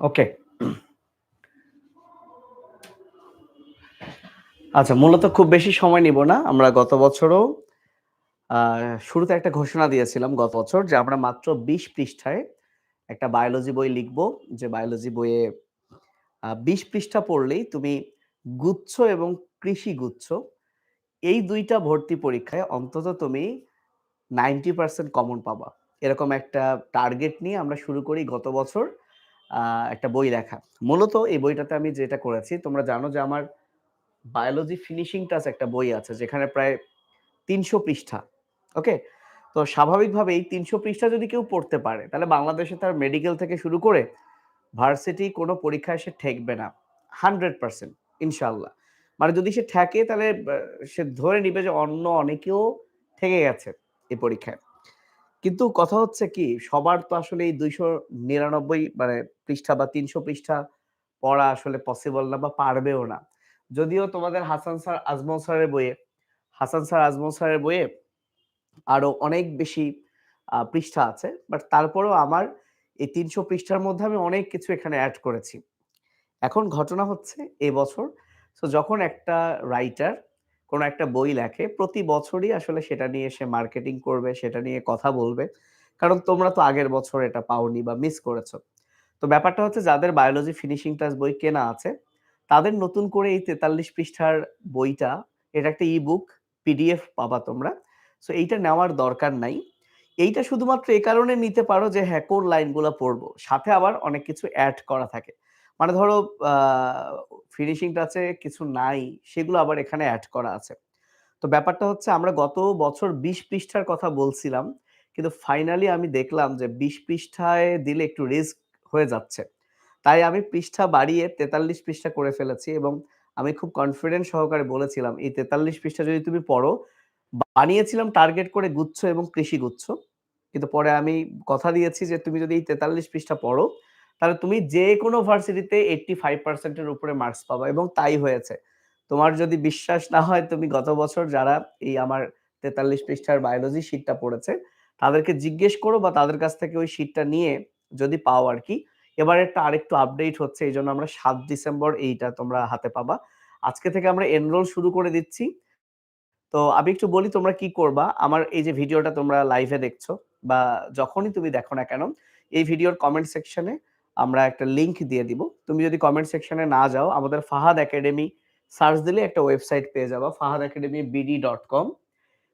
ওকে। আচ্ছা মূলত খুব বেশি সময় নিব না। আমরা গত বছরও শুরুতে একটা ঘোষণা দিয়েছিলাম গত বছর যে আমরা মাত্র ২০ পৃষ্ঠায় একটা বায়োলজি বই লিখব। যে বায়োলজি বইয়ে ২০ পৃষ্ঠা পড়লেই তুমি গুচ্ছ এবং কৃষি গুচ্ছ, এই দুইটা ভর্তি পরীক্ষায় অন্তত তুমি 90% কমন পাবা। এরকম একটা টার্গেট নিয়ে আমরা শুরু করি গত বছর একটা বই লেখা। মূলত এই বইটাতে আমি যেটা করেছি, তোমরা জানো যে আমার বায়োলজি ফিনিশিং টাচ একটা বই আছে, যেখানে প্রায় ৩০০ পৃষ্ঠা। ওকে? তো স্বাভাবিকভাবেই ৩০০ পৃষ্ঠা যদি কেউ পড়তে পারে, তাহলে বাংলাদেশে তার মেডিকেল থেকে শুরু করে ভার্সিটি কোনো পরীক্ষায় সে ঠেকবে না। 100% ইনশাল্লাহ মানে যদি সে ঠেকে, তাহলে সে ধরে নিবে যে অন্য অনেকেও ঠেকে গেছে এই পরীক্ষায়। কিন্তু কথা হচ্ছে কি সবার তো আসলে এই ২৯৯ মানে পৃষ্ঠা বা ৩০০ পৃষ্ঠা পড়া আসলে পসিবল না বা পারবেও না। যদিও তোমাদের হাসান স্যার, আজমল স্যারের বইয়ে হাসান স্যার, আজমল স্যারের বইয়ে আরও অনেক বেশি পৃষ্ঠা আছে। বাট তারপরেও আমার এই ৩০০ পৃষ্ঠার মধ্যে আমি অনেক কিছু এখানে অ্যাড করেছি। এখন ঘটনা হচ্ছে এবছর সো যখন একটা রাইটার কোন একটা বই লেখে প্রতি বছরই আসলে সেটা নিয়ে সে মার্কেটিং করবে, সেটা নিয়ে কথা বলবে। কারণ তোমরা তো আগের বছর এটা পাওনি বা মিস করেছ। তো ব্যাপারটা হচ্ছে যাদের বায়োলজি ফিনিশিং টাচ বই কেনা আছে তাদের নতুন করে এই ৪৩ পৃষ্ঠার বইটা এটা একটা ই-বুক, পিডিএফ পাবা তোমরা। সো এইটা নেওয়ার দরকার নাই। এইটা শুধুমাত্র এ কারণে নিতে পারো যে হ্যাঁ, কোন লাইনগুলা পড়ব। সাথে আবার অনেক কিছু অ্যাড করা থাকে। মানে ধরো ফিনিশিং টাচে কিছু নাই সেগুলো আবার এখানে অ্যাড করা আছে। তো ব্যাপারটা হচ্ছে আমরা গত বছর ২০ পৃষ্ঠার কথা বলছিলাম। কিন্তু ফাইনালি আমি দেখলাম যে ২০ পৃষ্ঠায় দিলে একটু রিস্ক হয়ে যাচ্ছে। তাই আমি পৃষ্ঠা বাড়িয়ে ৪৩ পৃষ্ঠা করে ফেলেছি এবং আমি খুব কনফিডেন্ট সহকারে বলেছিলাম এই ৪৩ পৃষ্ঠা যদি তুমি পড়ো, বানিয়েছিলাম টার্গেট করে গুচ্ছ এবং কৃষি গুচ্ছ। কিন্তু পরে আমি কথা দিয়েছি যে তুমি যদি এই ৪৩ পৃষ্ঠা পড়ো, তাহলে তুমি যেকোনো ভার্সিটিতে 85% এর উপরে মার্কস পাবা এবং তাই হয়েছে। তোমার যদি বিশ্বাস না হয় তুমি গত বছর যারা এই আমার ৪৩ পৃষ্ঠার বায়োলজি শিটটা পড়েছে, তাদেরকে জিজ্ঞেস করো বা তাদের কাছ থেকে ওই শিটটা নিয়ে যদি পাও আরকি। এবারেরটা আরেকটু আপডেট হচ্ছে। এই জন্য আমরা সাত ডিসেম্বর এইটা তোমরা হাতে পাবা। আজকে থেকে আমরা এনরোল শুরু করে দিচ্ছি। তো আমি একটু বলি তোমরা কি করবা? আমার এই যে ভিডিওটা তোমরা লাইভে দেখছ বা যখনই তুমি দেখো না কেন, এই ভিডিওর কমেন্ট সেকশনে আমরা একটা লিংক দিয়ে দিব। তুমি যদি কমেন্ট সেকশনে না যাও, আমাদের ফাহাদ একাডেমি সার্চ দিলে একটা ওয়েবসাইট পেয়ে যাবা Fahad academy BD dot com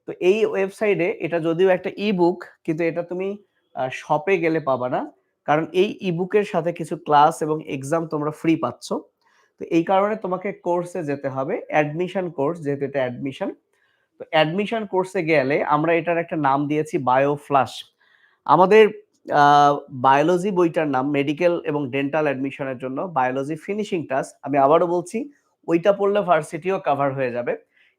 তো এই ওয়েবসাইটে এটা যদিও একটা ই-বুক কিন্তু এটা তুমি শপে গেলে পাবা না। কারণ এই ই-বুকের সাথে কিছু ক্লাস এবং এক্সাম তোমরা ফ্রি পাচ্ছ। তো এই কারণে তোমাকে কোর্সে যেতে হবে। অ্যাডমিশন কোর্স যেহেতু এটা অ্যাডমিশন। তো অ্যাডমিশন কোর্সে গেলে আমরা এটার একটা নাম দিয়েছি বায়ো ফ্লাশ। আমাদের বায়োলজি বইটার নাম মেডিকেল এবং ডেন্টাল অ্যাডমিশনের জন্য বায়োলজি ফিনিশিং টাচ। আমি আবারও বলছি ওইটা পড়লে ভার্সিটিও কভার হয়ে যাবে।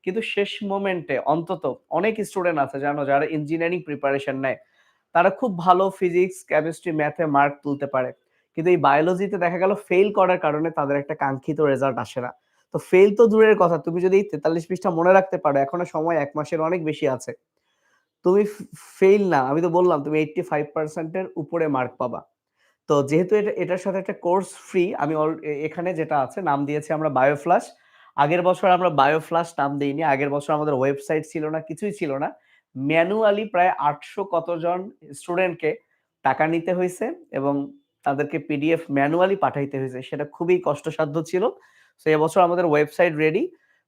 কিন্তু শেষ মোমেন্টে অন্তত অনেক স্টুডেন্ট আছে জানো যারা ইঞ্জিনিয়ারিং প্রিপারেশন নেয়। তারা খুব ভালো ফিজিক্স, কেমিস্ট্রি, ম্যাথে মার্ক তুলতে পারে। কিন্তু এই বায়োলজিতে দেখা গেল ফেল করার কারণে তাদের একটা কাঙ্ক্ষিত রেজাল্ট আসে না। তো ফেইল তো দূরের কথা। তুমি যদি তেতাল্লিশ ৪৩ পৃষ্ঠা মনে রাখতে পারো, এখনও সময় এক মাসের অনেক বেশি আছে। তুমি ফে ফেইল না, আমি তো বললাম তুমি 85% এর উপরে মার্ক পাবা। তো যেহেতু এটা এটার সাথে একটা কোর্স ফ্রি আমি এখানে যেটা আছে নাম দিয়েছি আমরা বায়ো ফ্লাশ। আগের বছর আমরা বায়ো ফ্লাশ নাম দেইনি। আগের বছর আমাদের ওয়েবসাইট ছিল না, কিছুই ছিল না। ম্যানুয়ালি প্রায় ৮০০ কতজন স্টুডেন্টকে টাকা নিতে হয়েছে এবং তাদেরকে পিডিএফ ম্যানুয়ালি পাঠাইতে হয়েছে সেটা খুবই কষ্টসাধ্য ছিল। তো এবছর আমাদের ওয়েবসাইট রেডি।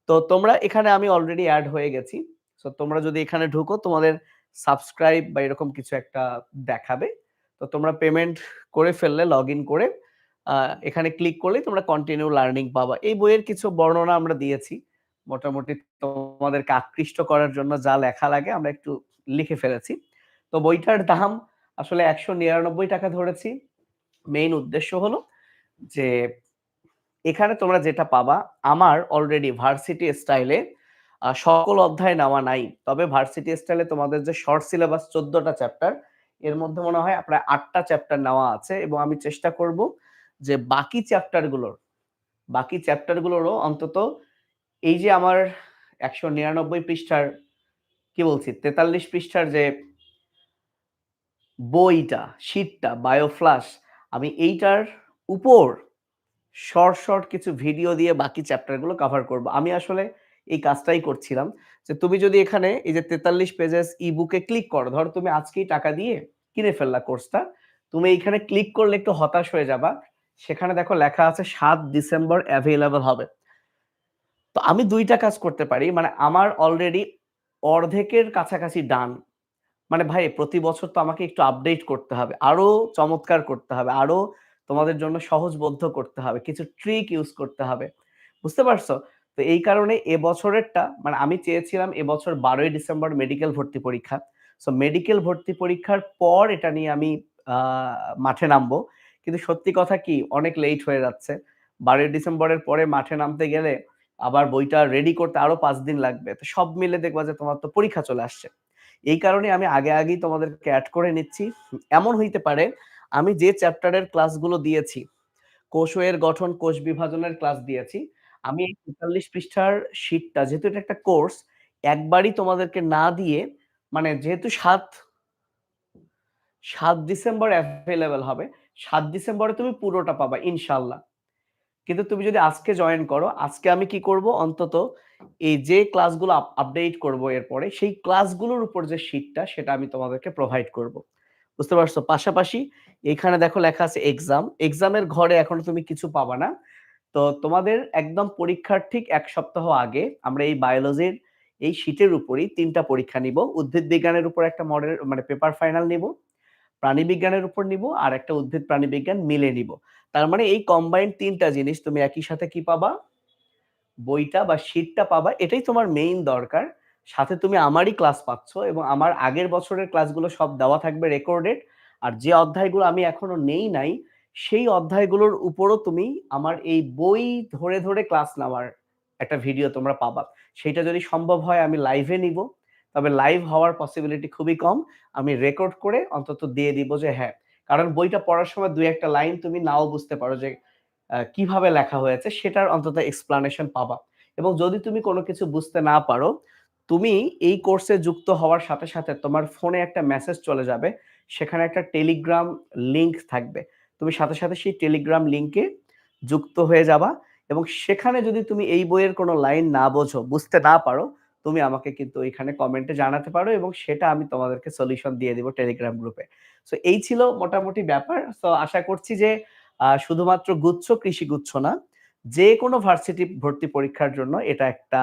তো তোমরা এখানে আমি অলরেডি অ্যাড হয়ে গেছি। সো তোমরা যদি এখানে ঢুকো, তোমাদের সাবস্ক্রাইব বা এরকম কিছু একটা দেখাবে। তো তোমরা পেমেন্ট করে ফেললে লগইন করে এখানে ক্লিক করলেই তোমরা কন্টিনিউ লার্নিং পাবা। এই বইয়ের কিছু বর্ণনা আমরা দিয়েছি। মোটামুটি তোমাদেরকে আকৃষ্ট করার জন্য যা লেখা লাগে আমরা একটু লিখে ফেলেছি। তো বইটার দাম আসলে ৳১৯৯ ধরেছি। মেইন উদ্দেশ্য হলো যে, এখানে তোমরা যেটা পাবা, আমার অলরেডি ভার্সিটি স্টাইলে সকল অধ্যায় নেওয়া নাই। তবে ভার্সিটি স্টাইলে তোমাদের যে শর্ট সিলেবাস ১৪ টা চ্যাপ্টার এর মধ্যে মনে হয় প্রায় আটটা চ্যাপ্টার নেওয়া আছে এবং আমি চেষ্টা করব যে বাকি চ্যাপ্টারগুলোর বাকি চ্যাপ্টার গুলোরও অন্তত এই যে আমার ১৯৯ পৃষ্ঠার কি বলছি ৪৩ পৃষ্ঠার যে বইটা, শিটটা বায়ো ফ্লাশ আমি এইটার উপর শর্ট, শর্ট কিছু ভিডিও দিয়ে বাকি চ্যাপ্টারগুলো কভার করব। আমি আসলে এই কাজটাই করছিলাম যে তুমি যদি এখানে এই যে ৪৩ পেজেস ই-বুকে ক্লিক করো, ধরো তুমি আজকেই টাকা দিয়ে কিনে ফেললা কোর্সটা। তুমি এইখানে ক্লিক করলে একটু হতাশ হয়ে যাবা। সেখানে দেখো লেখা আছে সাত ডিসেম্বর অ্যাভেইলেবল হবে। তো আমি দুইটা কাজ করতে পারি। মানে আমার অলরেডি অর্ধেকের কাছাকাছি ডান। মানে ভাই প্রতি বছর তো আমাকে একটু আপডেট করতে হবে। আরও চমৎকার করতে হবে। আরও তোমাদের জন্য সহজবোধ্য করতে হবে। কিছু ট্রিক ইউজ করতে হবে। বুঝতে পারছ? তো এই কারণে এবছরেরটা মানে আমি চেয়েছিলাম এবছর ১২ই ডিসেম্বর মেডিকেল ভর্তি পরীক্ষা। সো মেডিকেল ভর্তি পরীক্ষার পর এটা নিয়ে আমি মাঠে নামবো। কিন্তু সত্যি কথা কি অনেক লেট হয়ে যাচ্ছে। ১২ই ডিসেম্বরের পরে মাঠে নামতে গেলে আবার বইটা রেডি করতে আরও পাঁচ দিন লাগবে। তো সব মিলে দেখবা যে তোমার তো পরীক্ষা চলে আসছে। এই কারণে আমি আগে, আগেই তোমাদেরকে অ্যাড করে নিচ্ছি। এমন হইতে পারে আমি যে চ্যাপ্টারের ক্লাসগুলো দিয়েছি, কোষ-এর গঠন, কোষ বিভাজনের ক্লাস দিয়েছি। আমি এই ৪৩ পৃষ্ঠার শিটটা যেহেতু এটা একটা কোর্স, একবারই তোমাদেরকে না দিয়ে মানে যেহেতু ৭ ৭ ডিসেম্বর অ্যাভেইলেবল হবে। ৭ ডিসেম্বরে তুমি পুরোটা পাবা ইনশাআল্লাহ। কিন্তু তুমি যদি আজকে জয়েন করো, আজকে আমি কি করব অন্তত এই যে ক্লাসগুলো আপ আপডেট করব এরপরে, সেই ক্লাসগুলোর উপর যে শিটটা সেটা আমি তোমাদেরকে প্রোভাইড করব। বুঝতে পারছ? পাশাপাশি এখানে দেখো লেখা আছে এক্সাম। এক্সামের ঘরে এখনও তুমি কিছু পাবা না। তো তোমাদের একদম পরীক্ষার ঠিক এক সপ্তাহ আগে আমরা এই বায়োলজির এই শিটের উপরই তিনটা পরীক্ষা নিব। উদ্ভিদ বিজ্ঞানের উপর একটা মডেল মানে পেপার ফাইনাল নিব। প্রাণীবিজ্ঞানের উপর নিব আর একটা উদ্ভিদ প্রাণীবিজ্ঞান মিলে নিব। তার মানে এই কম্বাইন্ড তিনটা জিনিস তুমি একই সাথে কি পাবা? বইটা বা শিটটা পাবা। এটাই তোমার মেইন দরকার। সাথে তুমি আমারই ক্লাস পাচ্ছ এবং আমার আগের বছরের ক্লাসগুলো সব দেওয়া থাকবে রেকর্ডেড। আর যে অধ্যায়গুলো আমি এখনও নেই নাই, সেই অধ্যায়গুলোর উপরও তুমি আমার এই বই ধরে, ধরে ক্লাস নেওয়ার একটা ভিডিও তোমরা পাবা। সেটা যদি সম্ভব হয় আমি লাইভে নিব। তবে লাইভ হওয়ার পসিবিলিটি খুবই কম। আমি রেকর্ড করে অন্তত দিয়ে দিব যে হ্যাঁ, কারণ বইটা পড়ার সময় দুই একটা লাইন তুমি নাও বুঝতে পারো যে কীভাবে লেখা হয়েছে সেটার অন্তত এক্সপ্লানেশন পাবা। এবং যদি তুমি কোনো কিছু বুঝতে না পারো, তুমি এই কোর্সে যুক্ত হওয়ার সাথে, সাথে তোমার ফোনে একটা মেসেজ চলে যাবে। সেখানে একটা টেলিগ্রাম লিংক থাকবে। তুমি সাথে, সাথে সেই টেলিগ্রাম লিঙ্কে যুক্ত হয়ে যাবা এবং সেখানে যদি তুমি এই বইয়ের কোনো লাইন না বোঝো, বুঝতে না পারো, তুমি আমাকে কিন্তু এখানে কমেন্টে জানাতে পারো এবং সেটা আমি তোমাদেরকে সলিউশন দিয়ে দিব টেলিগ্রাম গ্রুপে। সো এই ছিল মোটামুটি ব্যাপার। সো আশা করছি যে শুধুমাত্র গুচ্ছ, কৃষি গুচ্ছ না, যেকোনো ভার্সিটি ভর্তি পরীক্ষার জন্য এটা একটা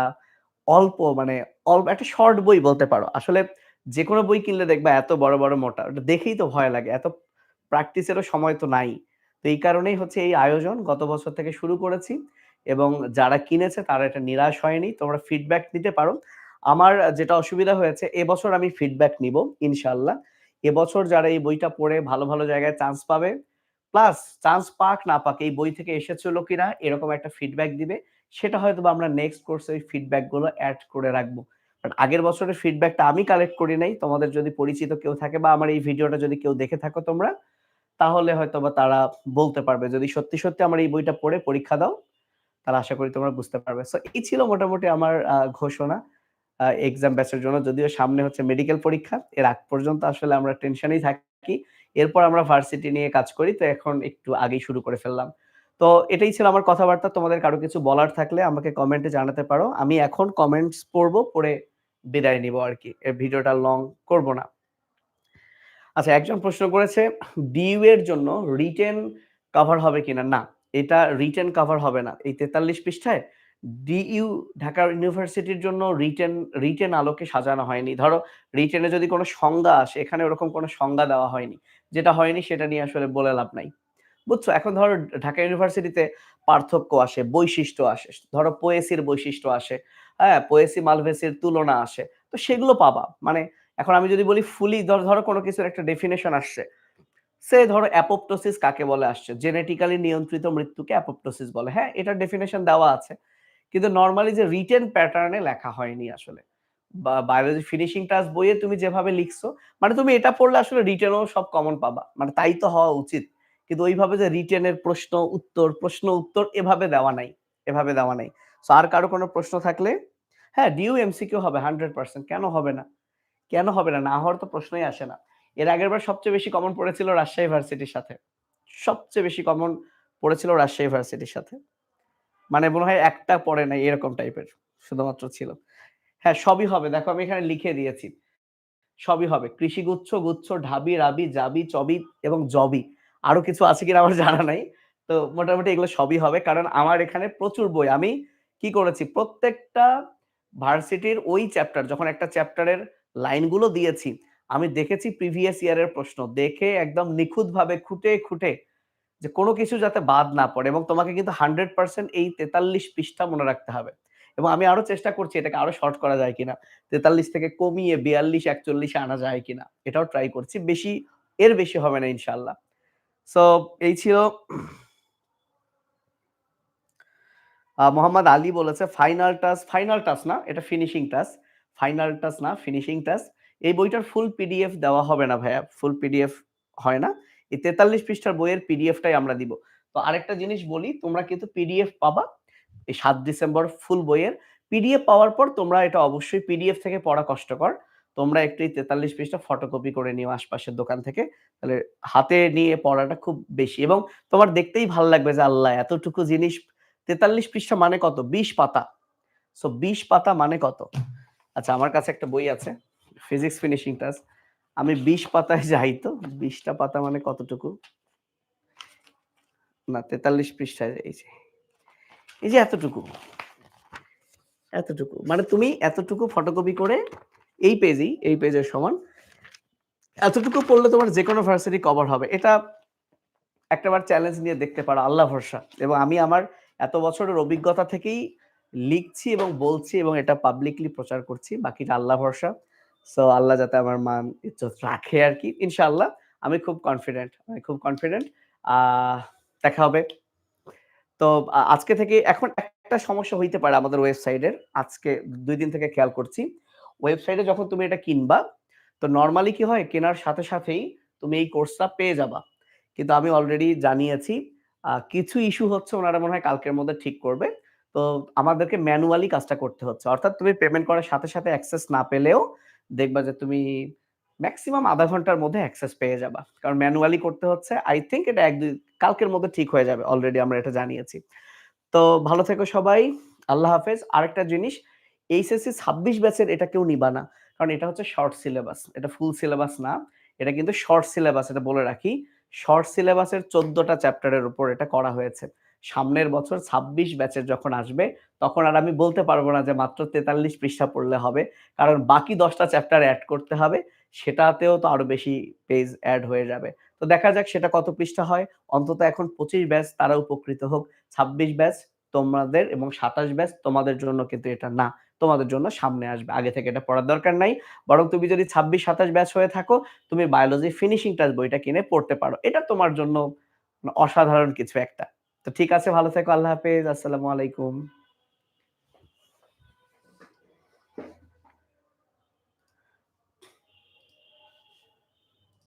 অল্প মানে অল্প একটা শর্ট বই বলতে পারো। আসলে যেকোনো বই কিনলে দেখবা এত বড়, বড় মোটা। ওটা দেখেই তো ভয় লাগে। এত প্র্যাকটিসেরও সময় তো নাই। তো এই কারণেই হচ্ছে এই আয়োজন। গত বছর থেকে শুরু করেছি এবং যারা কিনেছে তারা এটা নিরাশ হয়নি। তোমরা ফিডব্যাক নিতে পারো। আমার যেটা অসুবিধা হয়েছে এবছর আমি ফিডব্যাক নিব ইনশাআল্লাহ। এবছর যারা এই বইটা পড়ে ভালো, ভালো জায়গায় চান্স পাবে, প্লাস চান্স পাক না পাক এই বই থেকে এসেছিল কিনা এরকম একটা ফিডব্যাক দিবে। সেটা হয়তোবা আমরা নেক্সট কোর্সে ওই ফিডব্যাকগুলো এড করে রাখব। বাট আগের বছরের ফিডব্যাকটা আমি কালেক্ট করি নাই। তোমাদের যদি পরিচিত কেউ থাকে বা আমার এই ভিডিওটা যদি কেউ দেখে থাকো তোমরা, তাহলে হয়তো বা তারা বলতে পারবে। যদি সত্যি, সত্যি আমার এই বইটা পড়ে পরীক্ষা দাও, তাহলে আশা করি তোমরা বুঝতে পারবে। সো এই ছিল মোটামুটি আমার ঘোষণা এক্সাম ব্যাচের জন্য। যদিও সামনে হচ্ছে মেডিকেল পরীক্ষা। এর আগ পর্যন্ত আসলে আমরা টেনশনেই থাকি। এরপর আমরা ভার্সিটি নিয়ে কাজ করি। তো এখন একটু আগেই শুরু করে ফেললাম। তো এটাই ছিল আমার কথাবার্তা। তোমাদের কারও কিছু বলার থাকলে আমাকে কমেন্টে জানাতে পারো। আমি এখন কমেন্টস পড়ব পড়ে বিদায় নিব আর কি এর ভিডিওটা লং করব না। আচ্ছা একজন প্রশ্ন করেছে ডিইউ এর জন্য রিটেন কভার হবে কিনা? না, এটা রিটেন কভার হবে না। এই ৪৩ পৃষ্ঠায় ডিইউ ঢাকা ইউনিভার্সিটির জন্য রিটেন রিটেন আলোকে সাজানো হয়নি। ধরো রিটেনে যদি কোনো সংজ্ঞা আসে, এখানে ওরকম কোনো সংজ্ঞা দেওয়া হয়নি। যেটা হয়নি সেটা নিয়ে আসলে বলে লাভ নাই। বুঝছ? এখন ধরো ঢাকা ইউনিভার্সিটিতে পার্থক্য আসে, বৈশিষ্ট্য আসে। ধরো পোয়েসির বৈশিষ্ট্য আসে, হ্যাঁ? পোয়েসি মালভেসির তুলনা আসে। তো সেগুলো পাবা। মানে এখন আমি যদি বলি ফুলি ধর ধরো কোন কিছুর একটা ডেফিনেশন আসছে। সে ধরো অ্যাপোপ্টোসিস কাকে বলে আসছে? জেনেটিক্যালি নিয়ন্ত্রিত মৃত্যুকে অ্যাপোপ্টোসিস বলে। হ্যাঁ, এটা ডেফিনেশন দেওয়া আছে। কিন্তু নর্মালি যে রিটেন প্যাটার্নে লেখা হয়নি আসলে। বা বায়োলজি ফিনিশিং টাচ বইয়ে তুমি যেভাবে লিখছো, মানে তুমি এটা পড়লে আসলে রিটেনও সব কমন পাবা। মানে তাই তো হওয়া উচিত। কিন্তু ওইভাবে যে রিটেনের প্রশ্ন উত্তর, প্রশ্ন উত্তর এভাবে দেওয়া নাই। এভাবে দেওয়া নাই। সো আর কারও কোনো প্রশ্ন থাকলে হ্যাঁ, ডিইউ এমসিকিউ হবে 100% কেন হবে না? কেন হবে না? না হওয়ার তো প্রশ্নই আসে না। এর আগেরবার সবচেয়ে বেশি কমন পড়েছিল রাজশাহী ভার্সিটির সাথে। সবচেয়ে বেশি কমন পড়েছিল রাজশাহী ভার্সিটির সাথে। মানে মনে হয় একটা পড়ে নাই এরকম টাইপের শুধুমাত্র ছিল। হ্যাঁ সবই হবে। দেখো, আমি এখানে লিখে দিয়েছি। সবই হবে। কৃষিগুচ্ছ, গুচ্ছ, ঢাবি, রাবি, জাবি, চবি এবং জবি। আরও কিছু আছে কিনা আমার জানা নাই। তো মোটামুটি এগুলো সবই হবে। কারণ আমার এখানে প্রচুর বই। আমি কি করেছি? প্রত্যেকটা ভার্সিটির ওই চ্যাপ্টার যখন একটা চ্যাপ্টারের লাইনগুলো দিয়েছি। আমি দেখেছি প্রিভিয়াস ইয়ারের প্রশ্ন। দেখে একদম নিখুঁতভাবে খুঁটে খুঁটে যে কোনো কিছু যাতে বাদ না পড়ে এবং তোমাকে কিন্তু হান্ড্রেড পার্সেন্ট এই তেতাল্লিশ পৃষ্ঠা মনে রাখতে হবে। এবং আমি আরও চেষ্টা করছি এটাকে আরও শর্ট করা যায় কিনা। তেতাল্লিশ থেকে কমিয়ে বিয়াল্লিশ, একচল্লিশে আনা যায় কিনা, এটাও ট্রাই করছি। বেশি, এর বেশি হবে না ইনশাল্লাহ সো এই ছিল মোহাম্মদ আলী বলেছে ফাইনাল টাস ফাইনাল টাস না, এটা ফিনিশিং টাচ ফাইনাল টাচ না ফিনিশিং টাচ এই বইটার ফুল পিডিএফ দেওয়া হবে না ভাইয়া ফুল পিডিএফ হয় না। এই তেতাল্লিশ পৃষ্ঠার বইয়ের পিডিএফটাই আমরা দিব। তো আরেকটা জিনিস বলি, তোমরা কিন্তু পিডিএফ পাবা এই সাত ডিসেম্বর ফুল বইয়ের। পিডিএফ পাওয়ার পর তোমরা এটা অবশ্যই পিডিএফ থেকে পড়া কষ্টকর। তোমরা একটু এই তেতাল্লিশ পৃষ্ঠা ফটোকপি করে নিও আশপাশের দোকান থেকে, তাহলে হাতে নিয়ে পড়াটা খুব বেশি। এবং তোমার দেখতেই ভালো লাগবে যে আল্লাহ, এতটুকু জিনিস, তেতাল্লিশ পৃষ্ঠা মানে কত? বিশ পাতা। সো বিশ পাতা মানে কত? আচ্ছা আমার কাছে একটা বই আছে ফিজিক্স ফিনিশিং টাস আমি বিশ পাতায় যাই তো, বিশটা পাতা মানে কতটুকু? না, তেতাল্লিশ পৃষ্ঠায়, এই যে এই যে এতটুকু এতটুকু। মানে তুমি এতটুকু ফটোকপি করে এই পেজেই এই পেজের সমান, এতটুকু পড়লে তোমার যে কোনো ভার্সিটি কভার হবে। এটা একটাবার চ্যালেঞ্জ নিয়ে দেখতে পারো, আল্লাহ ভরসা। এবং আমি আমার এত বছরের অভিজ্ঞতা থেকেই লিখছি এবং বলছি এবং এটা পাবলিকলি প্রচার করছি, বাকিটা আল্লাহ ভরসা। সো আল্লাহ যাতে আমার মান ইজ্জত রাখে আর কি ইনশাআল্লাহ। আমি খুব কনফিডেন্ট আমি খুব কনফিডেন্ট দেখা হবে। তো আজকে থেকে এখন একটা সমস্যা হইতে পারে আমাদের ওয়েবসাইটের আজকে দুই দিন থেকে খেয়াল করছি। ওয়েবসাইটে যখন তুমি এটা কিনবা, তো নর্মালি কি হয়, কেনার সাথে সাথেই তুমি এই কোর্সটা পেয়ে যাবা। কিন্তু আমি অলরেডি জানিয়েছি কিছু ইস্যু হচ্ছে ওনারা মনে হয় কালকের মধ্যে ঠিক করবে। তো আমাদেরকে ম্যানুয়ালি কাজটা করতে হচ্ছে। অর্থাৎ তুমি পেমেন্ট করার সাথে সাথে অ্যাক্সেস না পেলেও দেখবা যে তুমি ম্যাক্সিমাম আধা ঘণ্টার মধ্যে অ্যাক্সেস পেয়ে যাবা। কারণ ম্যানুয়ালি করতে হচ্ছে। আই থিঙ্ক এটা এক কালকের মধ্যে ঠিক হয়ে যাবে। অলরেডি আমরা এটা জানিয়েছি। তো ভালো থেকো সবাই। আল্লাহ হাফেজ। আরেকটা জিনিস, এইচএসসি ছাব্বিশ ব্যাচের এটা কেউ নিবা না। কারণ এটা হচ্ছে শর্ট সিলেবাস এটা ফুল সিলেবাস না। এটা কিন্তু শর্ট সিলেবাস এটা বলে রাখি। শর্ট সিলেবাসের চোদ্দটা চ্যাপ্টারের উপর এটা করা হয়েছে। সামনের বছর ছাব্বিশ ব্যাচের যখন আসবে, তখন আর আমি বলতে পারব না যে মাত্র তেতাল্লিশ পৃষ্ঠা পড়লে হবে। কারণ বাকি দশটা চ্যাপ্টার অ্যাড করতে হবে, সেটাতেও তো আরও বেশি পেজ অ্যাড হয়ে যাবে। তো দেখা যাক সেটা কত পৃষ্ঠা হয়। অন্তত এখন পঁচিশ ব্যাচ তারা উপকৃত হোক। ছাব্বিশ ব্যাচ তোমাদের এবং সাতাশ ব্যাচ তোমাদের জন্য কিন্তু এটা না, তোমাদের জন্য সামনে আসবে। আগে থেকে এটা পড়ার দরকার নাই। বরং তুমি যদি ছাব্বিশ, সাতাশ ব্যাচ হয়ে থাকো, তুমি বায়োলজি ফিনিশিং টাচ বইটা কিনে পড়তে পারো। এটা তোমার জন্য অসাধারণ কিছু একটা। তো ঠিক আছে ভালো থেকো আল্লাহ হাফেজ আসসালামু আলাইকুম।